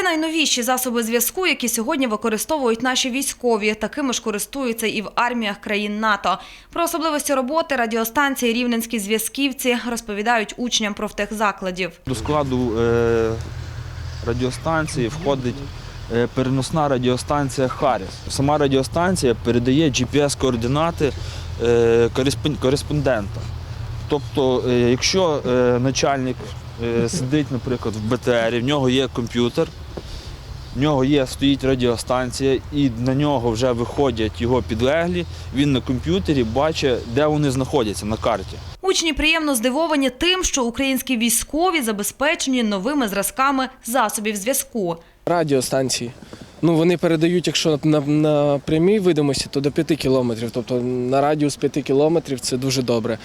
Це найновіші засоби зв'язку, які сьогодні використовують наші військові. Такими ж користуються і в арміях країн НАТО. Про особливості роботи радіостанції Рівненські зв'язківці розповідають учням профтехзакладів. До складу е, радіостанції входить е, переносна радіостанція Харіс. Сама радіостанція передає GPS-координати е, кореспондента. Тобто, якщо начальник сидить, наприклад, в БТРі, в нього є комп'ютер, в нього є, стоїть радіостанція, і на нього вже виходять його підлеглі, він на комп'ютері бачить, де вони знаходяться на карті. Учні приємно здивовані тим, що українські військові забезпечені новими зразками засобів зв'язку. радіостанції. Ну, вони передають, якщо на, на прямій видимості, то до 5 кілометрів. Тобто на радіус 5 кілометрів це дуже добре.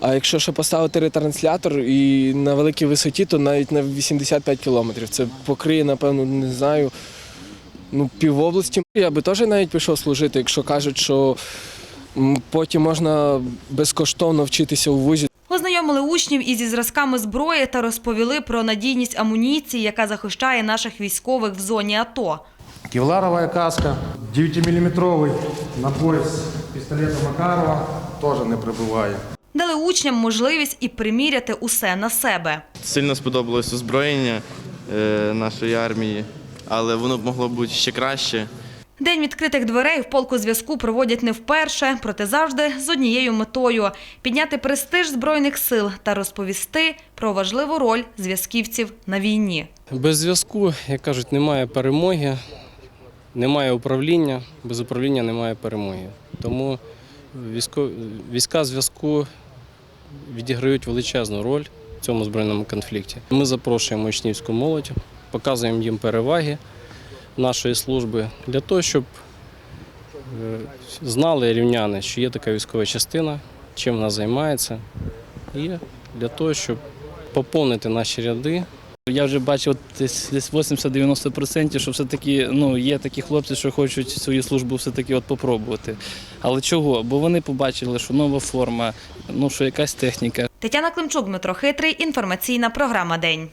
А якщо ще поставити ретранслятор і на великій висоті, то навіть на 85 кілометрів. Це покриє, напевно, не знаю, ну, півобласті. Я би теж навіть пішов служити, якщо кажуть, що потім можна безкоштовно вчитися у вузі. Ознайомили учнів із зразками зброї та розповіли про надійність амуніції, яка захищає наших військових в зоні АТО. Кевларовая каска, 9-миллиметровый на пояс пистолета Макарова тоже не пробиває. Дали учням можливість і приміряти усе на себе. Сильно сподобалось озброєння е, нашої армії, але воно б могло бути ще краще. День відкритих дверей в полку зв'язку проводять не вперше, проте завжди з однією метою підняти престиж збройних сил та розповісти про важливу роль зв'язківців на війні. Без зв'язку, як кажуть, немає перемоги, немає управління, без управління немає перемоги. Тому війська зв'язку відіграють величезну роль в цьому збройному конфлікті. Ми запрошуємо учнівську молодь, показуємо їм переваги нашої служби для того, щоб е, знали рівняни, що є така військова частина, чим вона займається, і для того, щоб поповнити наші ряди Я вже бачив десь, десь 80-90%, що все-таки ну, є такі хлопці, що хочуть свою службу все-таки от попробувати. Але чого? Бо вони побачили, що нова форма, ну що якась техніка. Тетяна Климчук, Дмитро Хитрий. Інформаційна програма День.